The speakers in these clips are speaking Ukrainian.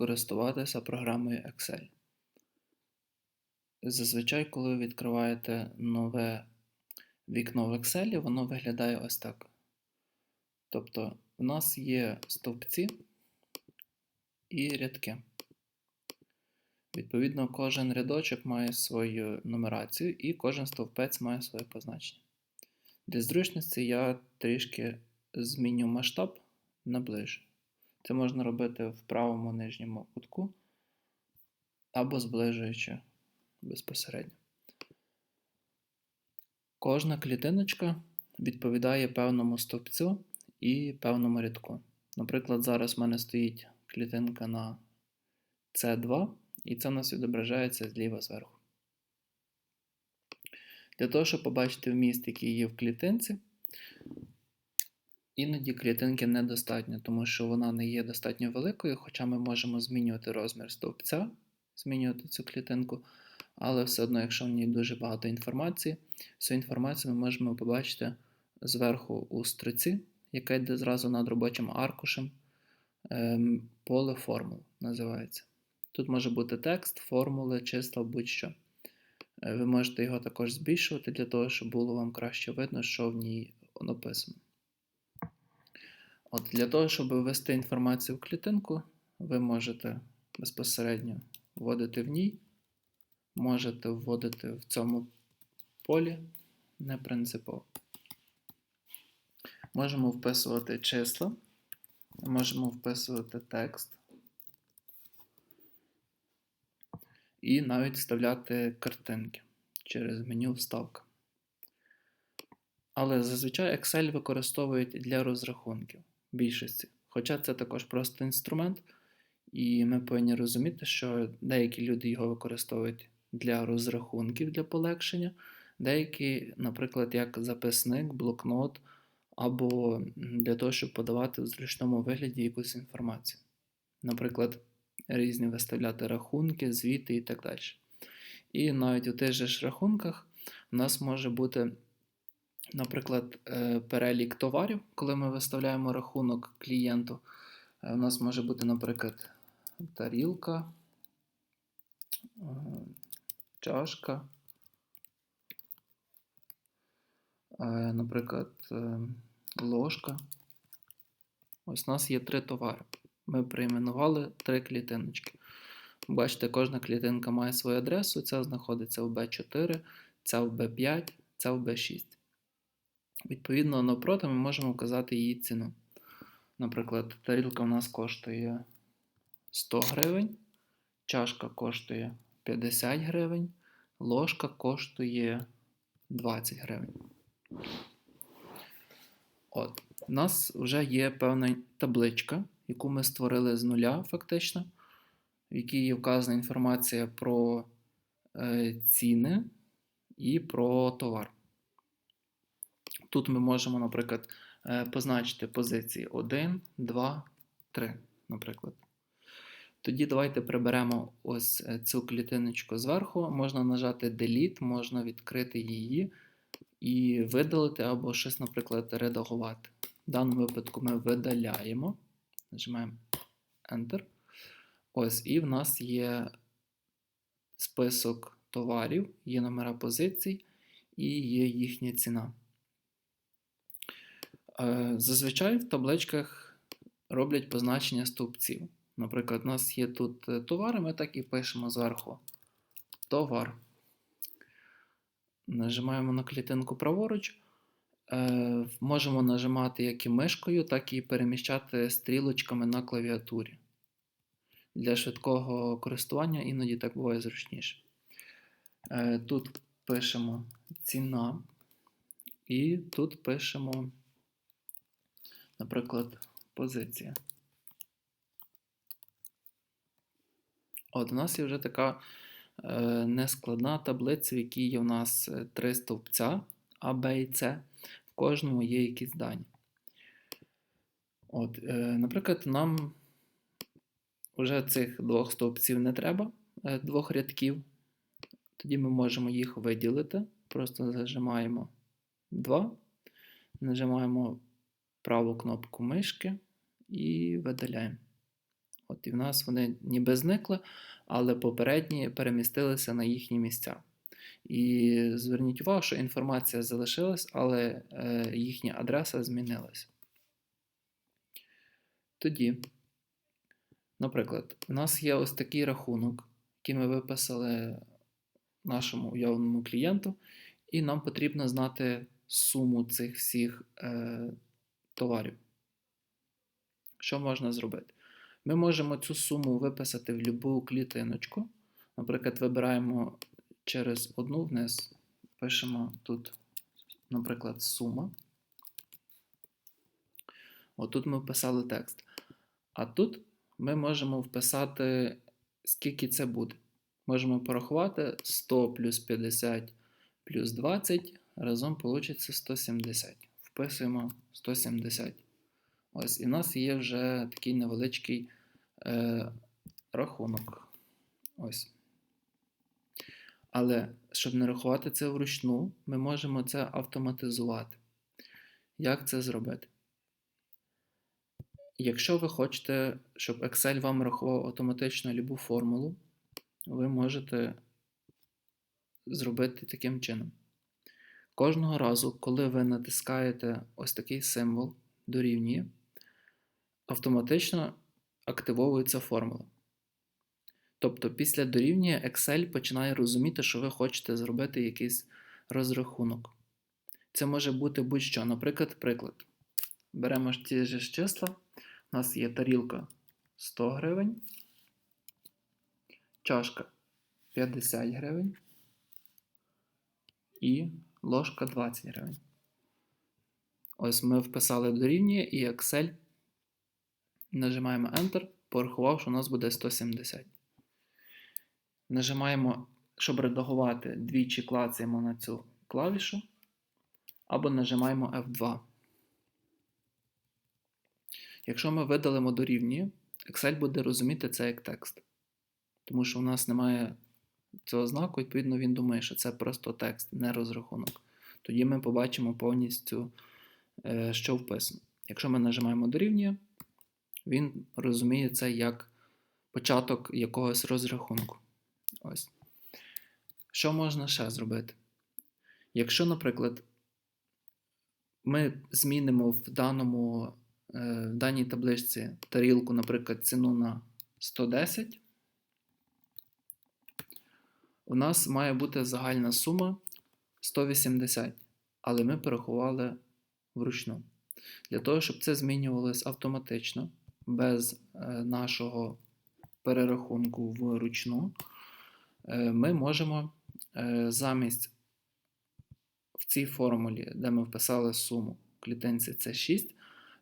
користуватися програмою Excel. Зазвичай, коли ви відкриваєте нове вікно в Excel, воно виглядає ось так. Тобто, у нас є стовпці і рядки. Відповідно, кожен рядочок має свою нумерацію і кожен стовпець має своє позначення. Для зручності я трішки зміню масштаб наближу. Це можна робити в правому нижньому кутку або зближуючи безпосередньо. Кожна клітиночка відповідає певному стовпцю і певному рядку. Наприклад, зараз в мене стоїть клітинка на C2, і це у нас відображається зліва зверху. Для того, щоб побачити вміст, який є в клітинці, іноді клітинки недостатньо, тому що вона не є достатньо великою, хоча ми можемо змінювати розмір стовпця, змінювати цю клітинку, але все одно, якщо в ній дуже багато інформації, всю інформацію ми можемо побачити зверху у строці, яка йде зразу над робочим аркушем, ем, поле формул називається. Тут може бути текст, формули, числа, будь-що. Е, ви можете його також збільшувати для того, щоб було вам краще видно, що в ній написано. От Для того, щоб ввести інформацію в клітинку, ви можете безпосередньо вводити в ній, можете вводити в цьому полі не принципово. Можемо вписувати числа, можемо вписувати текст. І навіть вставляти картинки через меню Вставка. Але зазвичай Excel використовують для розрахунків більшості. Хоча це також просто інструмент, і ми повинні розуміти, що деякі люди його використовують для розрахунків для полегшення, деякі, наприклад, як записник, блокнот, або для того, щоб подавати в зручному вигляді якусь інформацію. Наприклад, різні виставляти рахунки, звіти і так далі. І навіть у тих же ж рахунках у нас може бути наприклад, е, перелік товарів, коли ми виставляємо рахунок клієнту. Е, у нас може бути, наприклад, тарілка, е, чашка, наприклад, ложка. Ось у нас є три товари. Ми перейменували три клітиночки. Бачите, кожна клітинка має свою адресу. Ця знаходиться в B4, ця в B5, ця в B6. Відповідно, навпроти ми можемо вказати її ціну. Наприклад, тарілка у нас коштує 100 гривень, чашка коштує 50 гривень, ложка коштує 20 гривень. От, У нас вже є певна табличка, яку ми створили з нуля, фактично, в якій є вказана інформація про е, ціни і про товар. Тут ми можемо, наприклад, е, позначити позиції 1, 2, 3, наприклад. Тоді давайте приберемо ось е, цю клітиночку зверху. Можна нажати Delete, можна відкрити її і видалити, або щось, наприклад, редагувати. В даному випадку ми видаляємо, нажимаємо Enter. Ось, і в нас є список товарів, є номера позицій і є їхня ціна. Е, зазвичай в табличках роблять позначення стовпців. Наприклад, у нас є тут е, товари, ми так і пишемо зверху товар. Нажимаємо на клітинку праворуч. Е, можемо нажимати як і мишкою, так і переміщати стрілочками на клавіатурі. Для швидкого користування іноді так буває зручніше. Тут пишемо ціна, і тут пишемо наприклад, позиція. От, у нас є вже така е, нескладна таблиця, в якій є у нас е, три стовпця А, Б і С. В кожному є якісь дані. От, е, Наприклад, нам вже цих двох стовпців не треба, е, двох рядків. Тоді ми можемо їх виділити. Просто зажимаємо 2, нажимаємо праву кнопку мишки і видаляємо. От і в нас вони ніби зникли, але попередні перемістилися на їхні місця. І зверніть увагу, що інформація залишилась, але е, їхня адреса змінилася. Тоді, наприклад, у нас є ось такий рахунок, який ми виписали нашому уявному клієнту, і нам потрібно знати суму цих всіх е, товарів. Що можна зробити? Ми можемо цю суму виписати в будь-яку клітиночку. Наприклад, вибираємо через одну вниз, пишемо тут, наприклад, сума. Отут ми вписали текст. А тут ми можемо вписати, скільки це буде. Можемо порахувати 100 плюс 50 плюс 20, разом вийде 170. Вписуємо 170. Ось, і в нас є вже такий невеличкий е, рахунок. Ось. Але щоб не рахувати це вручну, ми можемо це автоматизувати. Як це зробити? Якщо ви хочете, щоб Excel вам рахував автоматично любу формулу, ви можете зробити таким чином. Кожного разу, коли ви натискаєте ось такий символ дорівнює, автоматично активовується формула. Тобто, після дорівнює Excel починає розуміти, що ви хочете зробити якийсь розрахунок. Це може бути будь-що. Наприклад, приклад. Беремо ті ж числа. У нас є тарілка 100 гривень, чашка 50 гривень і ложка 20 гривень. Ось ми вписали дорівнює і Excel. Нажимаємо Enter, порахував, що у нас буде 170. Нажимаємо, щоб редагувати, двічі клацаємо на цю клавішу, або нажимаємо F2. Якщо ми видалимо дорівнює, Excel буде розуміти це як текст. Тому що у нас немає цього знаку, відповідно, він думає, що це просто текст, не розрахунок. Тоді ми побачимо повністю, е, що вписано. Якщо ми нажимаємо дорівнює, він розуміє це як початок якогось розрахунку. Ось. Що можна ще зробити? Якщо, наприклад, ми змінимо в даному, е, в даній табличці тарілку, наприклад, ціну на 110, у нас має бути загальна сума 180, але ми порахували вручну. Для того, щоб це змінювалося автоматично, без е, нашого перерахунку вручну, е, ми можемо е, замість в цій формулі, де ми вписали суму клітинці це 6,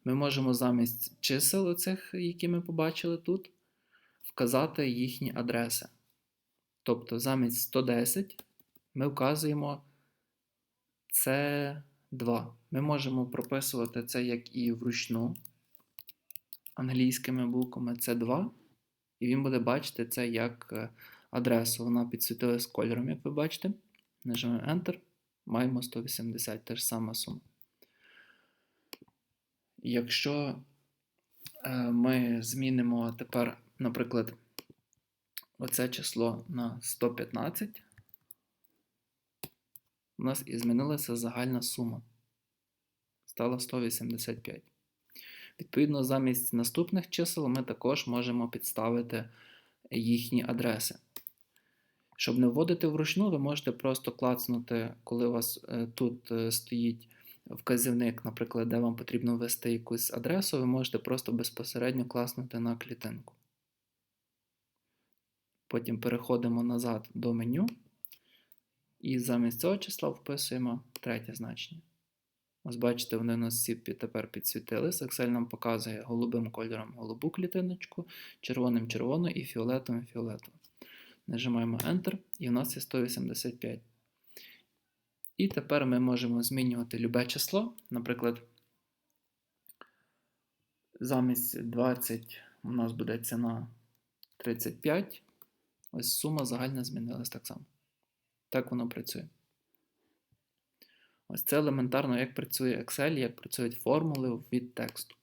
ми можемо замість чисел, оцих, які ми побачили тут, вказати їхні адреси. Тобто замість 110 ми вказуємо це 2. Ми можемо прописувати це як і вручну англійськими буквами це 2, і він буде бачити це як е, адресу. Вона підсвітилась кольором, як ви бачите. Нажимаємо Enter, маємо 180, та ж сама сума. Якщо е, ми змінимо тепер, наприклад, оце число на 115, у нас і змінилася загальна сума. Стала 185. Відповідно, замість наступних чисел ми також можемо підставити їхні адреси. Щоб не вводити вручну, ви можете просто клацнути, коли у вас е, тут е, стоїть вказівник, наприклад, де вам потрібно ввести якусь адресу, ви можете просто безпосередньо класнути на клітинку. Потім переходимо назад до меню. І замість цього числа вписуємо третє значення. Ось бачите, вони у нас всі тепер підсвітились. Excel нам показує голубим кольором голубу клітиночку, червоним червону і фіолетовим фіолетовим. Нажимаємо Enter, і у нас є 185. І тепер ми можемо змінювати любе число. Наприклад, замість 20 у нас буде ціна 35. Ось сума загальна змінилась так само. Так воно працює. Ось це елементарно, як працює Excel, як працюють формули від тексту.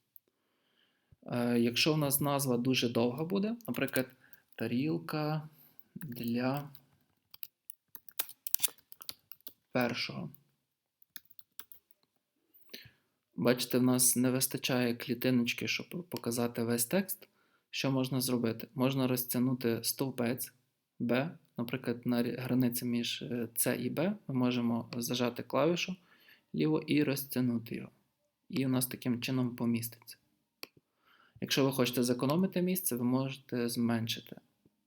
Е, Якщо в нас назва дуже довга буде, наприклад, тарілка для першого. Бачите, в нас не вистачає клітиночки, щоб показати весь текст. Що можна зробити? Можна розтягнути стовпець B, наприклад, на границі між е, C і B. Ми можемо зажати клавішу ліво і розтягнути його. І у нас таким чином поміститься. Якщо ви хочете зекономити місце, ви можете зменшити.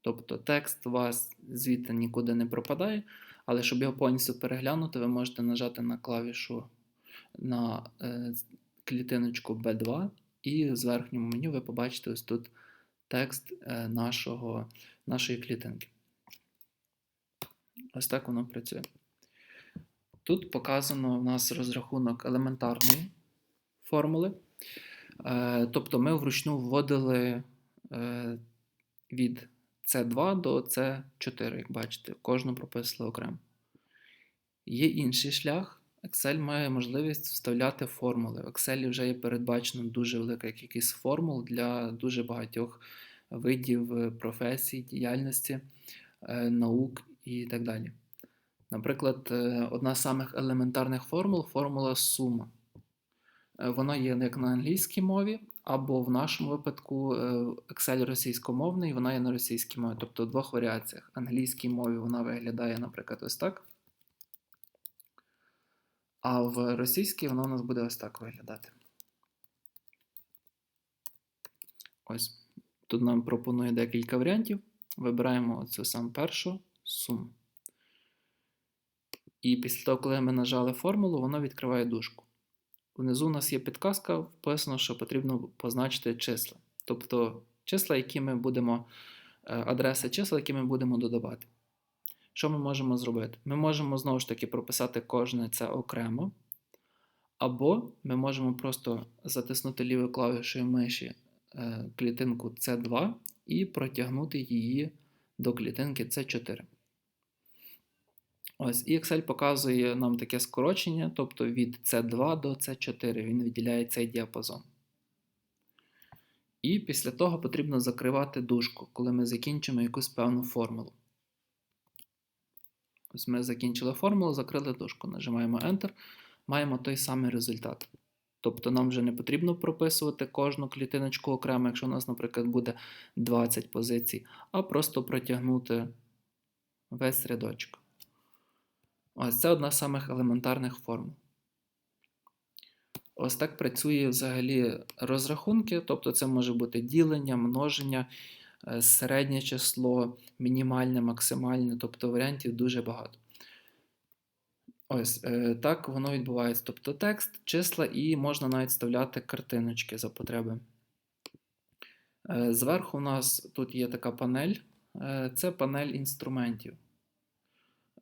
Тобто текст у вас звідти нікуди не пропадає, але щоб його повністю переглянути, ви можете нажати на клавішу на е, клітиночку B2, і з верхнього меню ви побачите ось тут текст е, нашого, нашої клітинки. Ось так воно працює. Тут показано у нас розрахунок елементарної формули. Е, Тобто ми вручну вводили е, від C2 до C4, як бачите, кожну прописали окремо. Є інший шлях. Excel має можливість вставляти формули. В Excel вже є передбачено дуже велика кількість формул для дуже багатьох видів е, професій, діяльності, е, наук і так далі. Наприклад, е, одна з самих елементарних формул формула сума. Вона є як на англійській мові, або в нашому випадку Excel російськомовний, вона є на російській мові, тобто в двох варіаціях. В Англійській мові вона виглядає, наприклад, ось так. А в російській воно у нас буде ось так виглядати. Ось. Тут нам пропонує декілька варіантів. Вибираємо оцю сам першу суму. І після того, коли ми нажали формулу, воно відкриває дужку. Внизу у нас є підказка, вписано, що потрібно позначити числа. Тобто числа, які ми будемо, е, адреси числа, які ми будемо додавати. Що ми можемо зробити? Ми можемо знову ж таки прописати кожне це окремо. Або ми можемо просто затиснути лівою клавішою миші е, клітинку C2 і протягнути її до клітинки C4. Ось, і Excel показує нам таке скорочення, тобто від C2 до C4 він виділяє цей діапазон. І після того потрібно закривати дужку, коли ми закінчимо якусь певну формулу. Ось ми закінчили формулу, закрили дужку, нажимаємо Enter, маємо той самий результат. Тобто нам вже не потрібно прописувати кожну клітиночку окремо, якщо у нас, наприклад, буде 20 позицій, а просто протягнути весь рядочок. Ось це одна з самих елементарних формул. Ось так працює взагалі розрахунки, тобто це може бути ділення, множення, середнє число, мінімальне, максимальне, тобто варіантів дуже багато. Ось е, так воно відбувається. Тобто текст, числа і можна навіть вставляти картиночки за потреби. Е, Зверху у нас тут є така панель, е, це панель інструментів.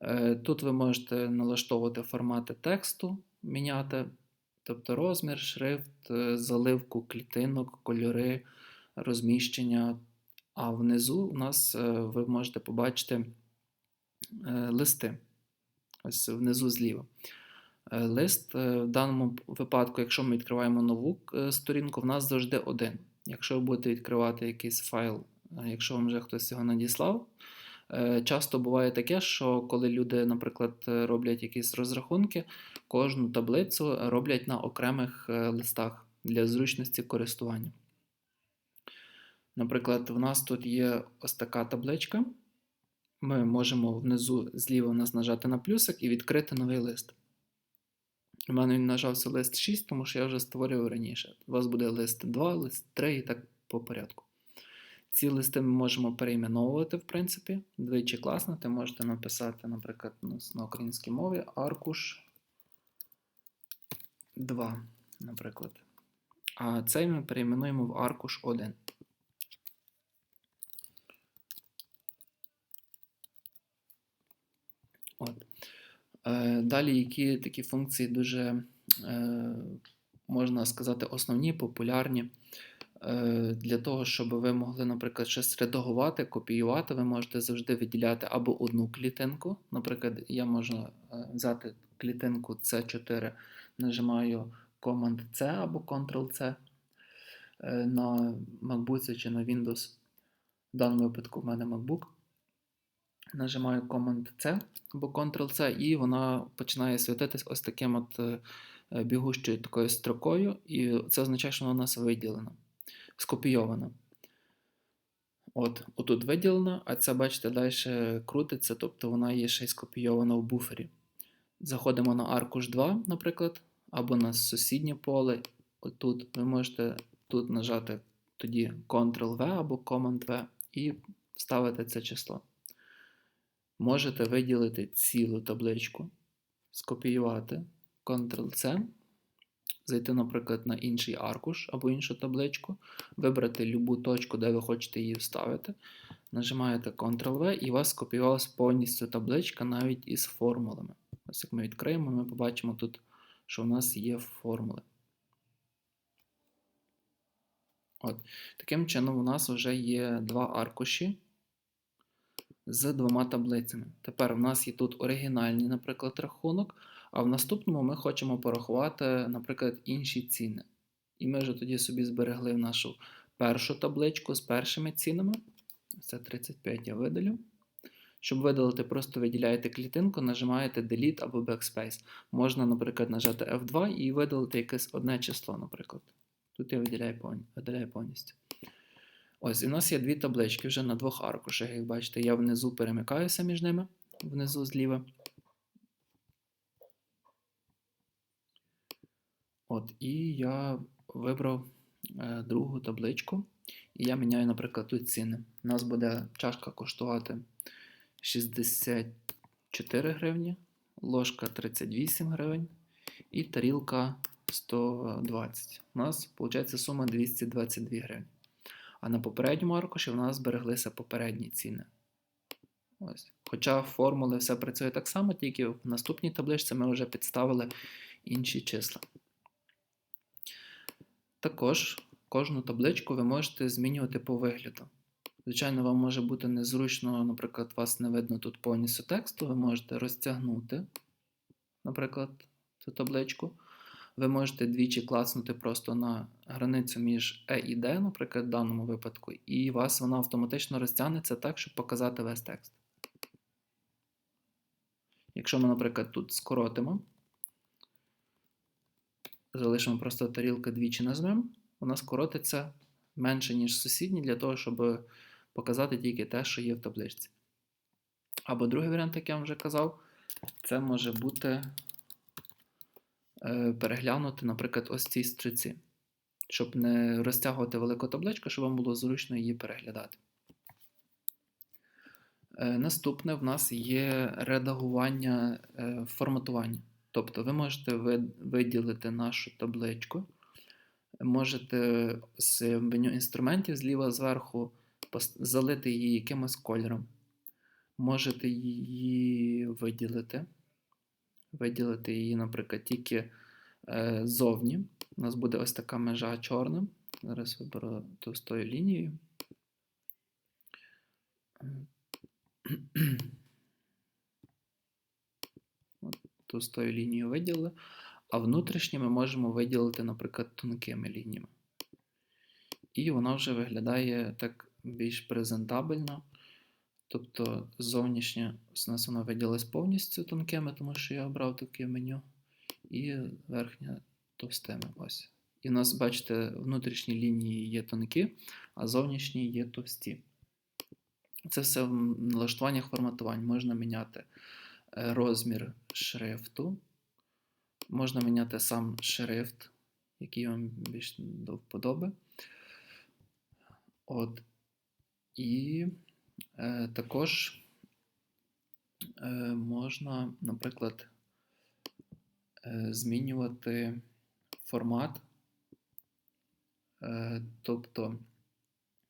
Е, Тут ви можете налаштовувати формати тексту, міняти, тобто розмір, шрифт, е, заливку клітинок, кольори, розміщення. А внизу у нас е, ви можете побачити е, листи. Ось внизу зліва. Е, Лист в даному випадку, якщо ми відкриваємо нову сторінку, в нас завжди один. Якщо ви будете відкривати якийсь файл, якщо вам вже хтось його надіслав, часто буває таке, що коли люди, наприклад, роблять якісь розрахунки, кожну таблицю роблять на окремих листах для зручності користування. Наприклад, в нас тут є ось така табличка. Ми можемо внизу зліва у нас нажати на плюсик і відкрити новий лист. У мене він нажався лист 6, тому що я вже створював раніше. У вас буде лист 2, лист 3 і так по порядку. Ці листи ми можемо перейменовувати, в принципі. Двічі класно. Ти можете написати, наприклад, на українській мові аркуш 2, наприклад. А цей ми перейменуємо в аркуш 1. От. Е, Далі, які такі функції дуже, е, можна сказати, основні, популярні. Е, Для того, щоб ви могли, наприклад, щось редагувати, копіювати, ви можете завжди виділяти або одну клітинку. Наприклад, я можу е, взяти клітинку C4, нажимаю Command-C або Ctrl-C. е, на MacBook чи на Windows. В даному випадку в мене MacBook. Нажимаю Command-C або Ctrl-C, і вона починає світитись ось таким от е, е, бігущою такою строкою, і це означає, що вона у нас виділена, скопійована. От, отут виділена, а це, бачите, далі крутиться, тобто вона є ще й скопійована в буфері. Заходимо на аркуш 2, наприклад, або на сусіднє поле. Отут ви можете тут нажати тоді Ctrl-V або Command-V і вставити це число. Можете виділити цілу табличку, скопіювати Ctrl-C, зайти, наприклад, на інший аркуш або іншу табличку, вибрати любу точку, де ви хочете її вставити. Нажимаєте Ctrl-V і у вас скопіювалася повністю табличка навіть із формулами. Ось як ми відкриємо, ми побачимо тут, що у нас є формули. От. Таким чином, у нас вже є два аркуші з двома таблицями. Тепер у нас є тут оригінальний, наприклад, рахунок, а в наступному ми хочемо порахувати, наприклад, інші ціни. І ми вже тоді собі зберегли нашу першу табличку з першими цінами. Це 35 я видалю. Щоб видалити, просто виділяєте клітинку, нажимаєте Delete або Backspace. Можна, наприклад, нажати F2 і видалити якесь одне число, наприклад. Тут я виділяю повністю. Ось, і в нас є дві таблички вже на двох аркушах. Як бачите, я внизу перемикаюся між ними, внизу зліва. От, І я вибрав е, другу табличку. І я міняю, наприклад, тут ціни. У нас буде чашка коштувати 64 гривні, ложка 38 гривень і тарілка 120. У нас виходить сума 222 гривні. А на попередньому аркуші в нас збереглися попередні ціни. Ось. Хоча формули все працює так само, тільки в наступній табличці ми вже підставили інші числа. Також кожну табличку ви можете змінювати по вигляду. Звичайно, вам може бути незручно, наприклад, вас не видно тут повністю тексту, ви можете розтягнути, наприклад, цю табличку. Ви можете двічі клацнути просто на границю між E і D, наприклад, в даному випадку, і вас вона автоматично розтягнеться так, щоб показати весь текст. Якщо ми, наприклад, тут скоротимо, залишимо просто тарілка двічі назвемо, вона скоротиться менше, ніж сусідні, для того, щоб показати тільки те, що є в табличці. Або другий варіант, як я вам вже казав, це може бути переглянути, наприклад, ось ці стриці, щоб не розтягувати велику табличку, щоб вам було зручно її переглядати. Е, наступне в нас є редагування е, форматування. Тобто ви можете виділити нашу табличку, можете з меню інструментів зліва зверху залити її якимось кольором. Можете її виділити. Виділити її, наприклад, тільки е, зовні. У нас буде ось така межа чорна. Зараз виберу товстою лінією. Товстою лінією виділили. А внутрішнє ми можемо виділити, наприклад, тонкими лініями. І воно вже виглядає так більш презентабельно. Тобто зовнішнє у нас воно виділилось повністю тонкими, тому що я обрав таке меню. І верхнє товстими. ось. І у нас, бачите, внутрішні лінії є тонкі, а зовнішні є товсті. Це все в налаштуваннях форматувань. Можна міняти е, розмір шрифту, можна міняти сам шрифт, який вам більш до вподоби. От. І також е, можна, наприклад, е, змінювати формат. Е, тобто,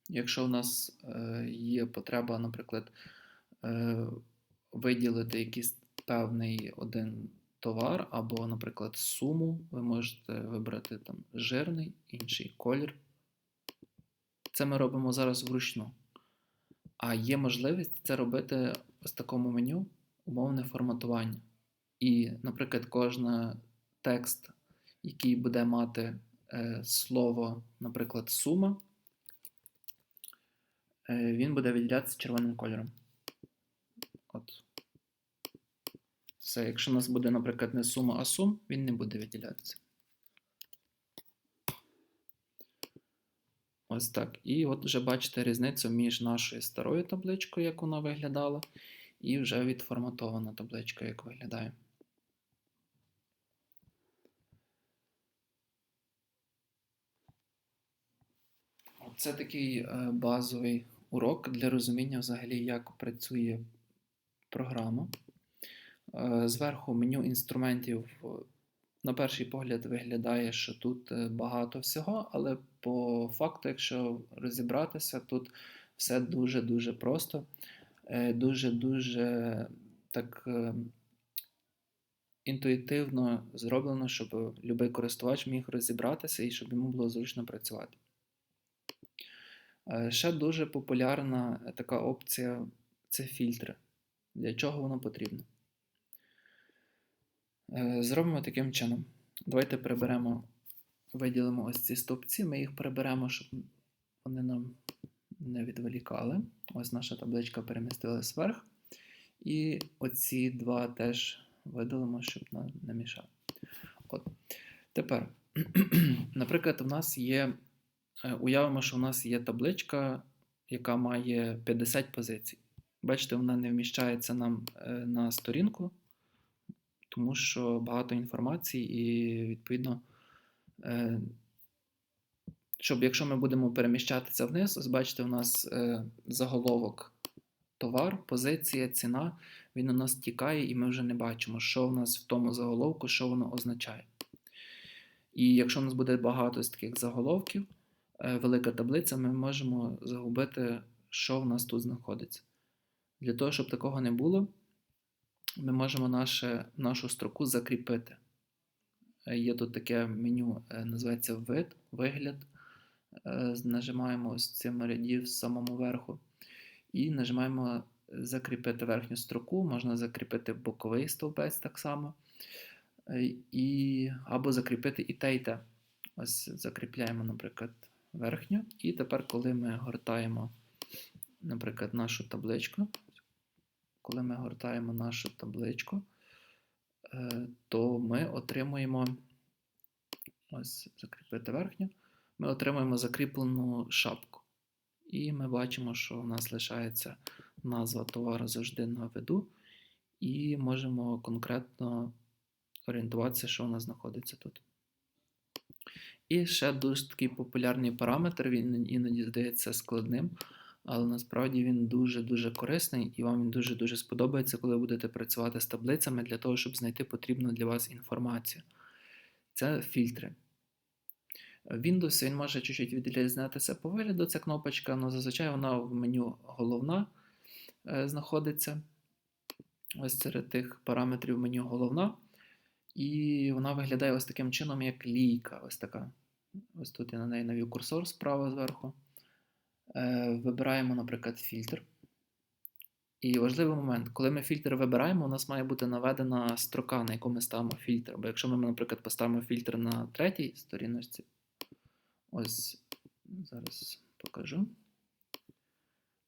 якщо у нас е, є потреба, наприклад, е, виділити якийсь певний один товар, або, наприклад, суму, ви можете вибрати там жирний, інший колір. Це ми робимо зараз вручну. А є можливість це робити з такому меню умовне форматування. І, наприклад, кожен текст, який буде мати е, слово, наприклад, сума, е, він буде виділятися червоним кольором. От. Все, якщо у нас буде, наприклад, не сума, а сум, він не буде виділятися. Ось так. І от вже бачите різницю між нашою старою табличкою, як вона виглядала, і вже відформатована табличка, як виглядає. Це такий е, базовий урок для розуміння взагалі, як працює програма. Е, Зверху меню інструментів, на перший погляд, виглядає, що тут е, багато всього, але по факту, якщо розібратися, тут все дуже-дуже просто, е, дуже-дуже так е, інтуїтивно зроблено, щоб будь-який користувач міг розібратися і щоб йому було зручно працювати. Ще дуже популярна така опція це фільтри. Для чого воно потрібно? Е, Зробимо таким чином. Давайте приберемо, виділимо ось ці стовпці, ми їх приберемо, щоб вони нам не відволікали. Ось наша табличка перемістилась вверх. І оці два теж видалимо, щоб нам не мішали. От. Тепер, наприклад, у нас є. е, Уявимо, що у нас є табличка, яка має 50 позицій. Бачите, вона не вміщається нам е, на сторінку, тому що багато інформації, і, відповідно, е, щоб якщо ми будемо переміщатися вниз, ось бачите, у нас е, заголовок товар, позиція, ціна, він у нас тікає, і ми вже не бачимо, що в нас в тому заголовку, що воно означає. І якщо у нас буде багато з таких заголовків, е, велика таблиця, ми можемо загубити, що в нас тут знаходиться. Для того, щоб такого не було, ми можемо наше, нашу строку закріпити. Е, Є тут таке меню, е, називається вид, вигляд. Е, Нажимаємо ось цим рядів з самому верху. І нажимаємо закріпити верхню строку, можна закріпити боковий стовпець так само. І, або закріпити і те, і те. Ось закріпляємо, наприклад, верхню. І тепер, коли ми гортаємо, наприклад, нашу табличку, коли ми гортаємо нашу табличку, е, то ми отримуємо ось закріпити верхню, ми отримуємо закріплену шапку. І ми бачимо, що у нас лишається назва товару завжди на виду, і можемо конкретно орієнтуватися, що у нас знаходиться тут. І ще дуже такий популярний параметр, він іноді здається складним, але насправді він дуже-дуже корисний і вам він дуже-дуже сподобається, коли будете працювати з таблицями для того, щоб знайти потрібну для вас інформацію. Це фільтри. Windows він може чуть-чуть відрізнятися по вигляду, ця кнопочка, але зазвичай вона в меню головна е, знаходиться. Ось серед тих параметрів меню головна. І вона виглядає ось таким чином, як лійка. Ось така. Ось тут я на неї навів курсор справа зверху. Е, Вибираємо, наприклад, фільтр. І важливий момент, коли ми фільтр вибираємо, у нас має бути наведена строка, на яку ми ставимо фільтр. Бо якщо ми, наприклад, поставимо фільтр на третій сторіночці, ось зараз покажу.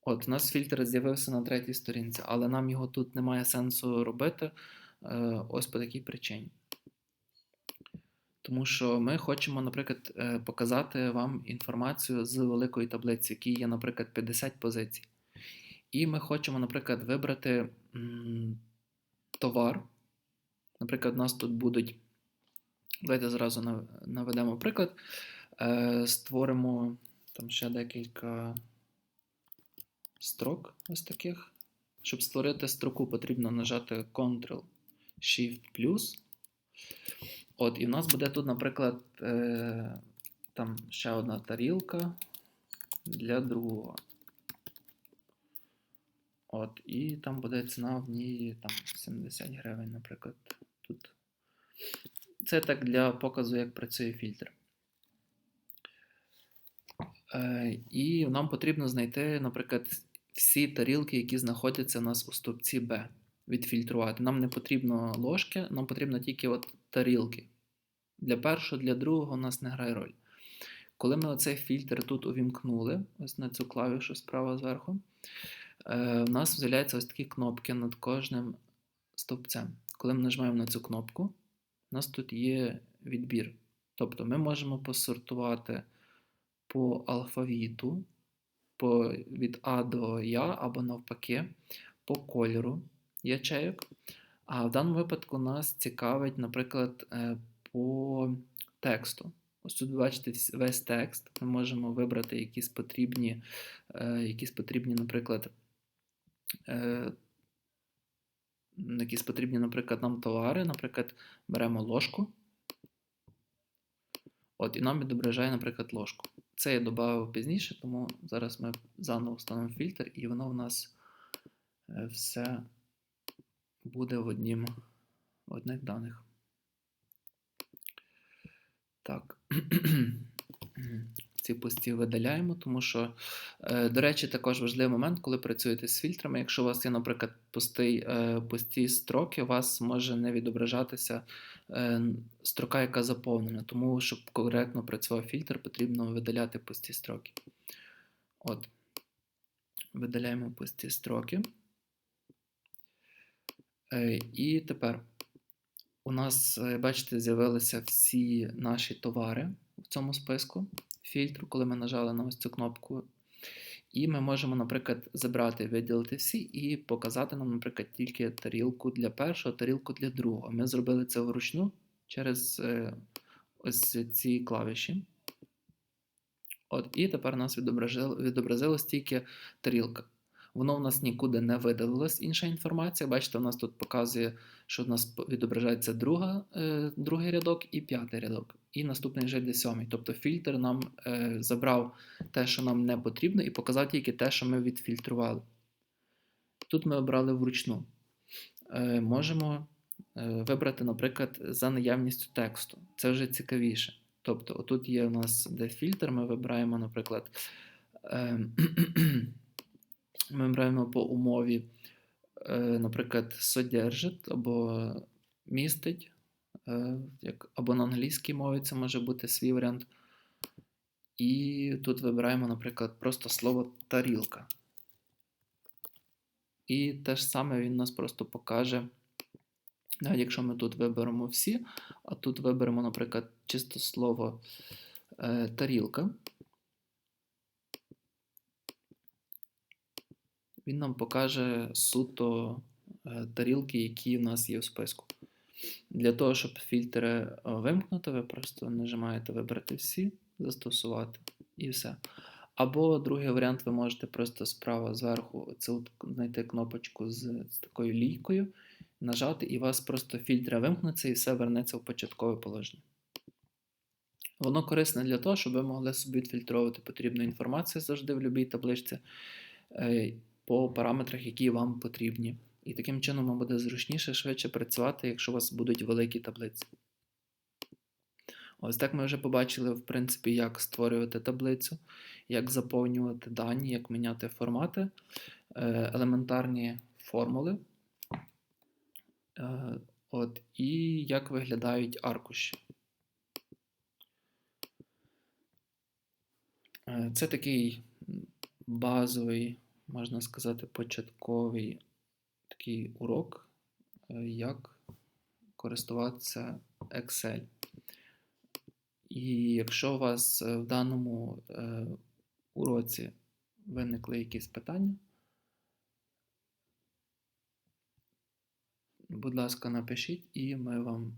От, у нас фільтр з'явився на третій сторінці, але нам його тут немає сенсу робити. е, Ось по такій причині. Тому що ми хочемо, наприклад, е, показати вам інформацію з великої таблиці, в якій є, наприклад, 50 позицій. І ми хочемо, наприклад, вибрати товар. Наприклад, у нас тут будуть. Давайте зразу наведемо приклад. Е, Створимо там ще декілька строк ось таких. Щоб створити строку, потрібно нажати Ctrl-Shift+. От, і в нас буде тут, наприклад, е, там ще одна тарілка для другого. От, і там буде ціна в ній там 70 гривень, наприклад. Тут. Це так для показу, як працює фільтр. Е, і нам потрібно знайти, наприклад, всі тарілки, які знаходяться у нас у стовпці Б. Відфільтрувати. Нам не потрібно ложки, нам потрібно тільки от тарілки. Для першого, для другого у нас не грає роль. Коли ми оцей фільтр тут увімкнули, ось на цю клавішу справа зверху, е, у нас з'являються ось такі кнопки над кожним стовпцем. Коли ми нажимаємо на цю кнопку, у нас тут є відбір. Тобто ми можемо посортувати по алфавіту, по, від А до Я або навпаки, по кольору ячейок. А в даному випадку нас цікавить, наприклад, е, по тексту. Ось тут бачите весь текст. Ми можемо вибрати якісь потрібні, е, якісь потрібні, наприклад, е, якісь потрібні, наприклад, нам товари. Наприклад, беремо ложку. От, і нам відображає, наприклад, ложку. Це я додав пізніше, тому зараз ми заново встановимо фільтр, і воно в нас все буде в однім, в одних даних. Так. Ці пусті видаляємо, тому що, е, до речі, також важливий момент, коли працюєте з фільтрами. Якщо у вас є, наприклад, пустий, е, пусті строки, у вас може не відображатися е, строка, яка заповнена. Тому, щоб коректно працював фільтр, потрібно видаляти пусті строки. От. Видаляємо пусті строки. Е, І тепер у нас, е, бачите, з'явилися всі наші товари в цьому списку фільтру, коли ми нажали на ось цю кнопку. І ми можемо, наприклад, забрати, виділити всі і показати нам, наприклад, тільки тарілку для першого, тарілку для другого. Ми зробили це вручну через е, ось ці клавіші. От, і тепер у нас відобразило, відобразилось тільки тарілка. Воно в нас нікуди не видалилось, інша інформація. Бачите, у нас тут показує, що в нас відображається друга, е, другий рядок і п'ятий рядок. І наступний вже йде сьомий. Тобто фільтр нам е, забрав те, що нам не потрібно, і показав тільки те, що ми відфільтрували. Тут ми обрали вручну. Е, можемо е, вибрати, наприклад, за наявністю тексту. Це вже цікавіше. Тобто, отут є у нас де фільтр, ми вибираємо, наприклад, е, ми вибираємо по умові, е, наприклад, содержить або містить, е, або на англійській мові це може бути свій варіант. І тут вибираємо, наприклад, просто слово тарілка. І те ж саме він нас просто покаже. Навіть якщо ми тут виберемо всі, а тут виберемо, наприклад, чисто слово е, тарілка, він нам покаже суто е, тарілки, які в нас є в списку. Для того, щоб фільтри е, вимкнути, ви просто нажимаєте вибрати всі, застосувати і все. Або другий варіант, ви можете просто справа зверху цю знайти кнопочку з, з такою лійкою, нажати, і у вас просто фільтри вимкнуться і все вернеться в початкове положення. Воно корисне для того, щоб ви могли собі відфільтровувати потрібну інформацію завжди в будь-якій табличці е, по параметрах, які вам потрібні. І таким чином вам буде зручніше, швидше працювати, якщо у вас будуть великі таблиці. Ось так ми вже побачили, в принципі, як створювати таблицю, як заповнювати дані, як міняти формати, е, елементарні формули. Е, От, і як виглядають аркуші. Е, Це такий базовий, можна сказати, початковий такий урок, е, як користуватися Excel. І якщо у вас е, в даному е, уроці виникли якісь питання, будь ласка, напишіть, і ми вам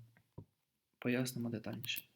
пояснимо детальніше.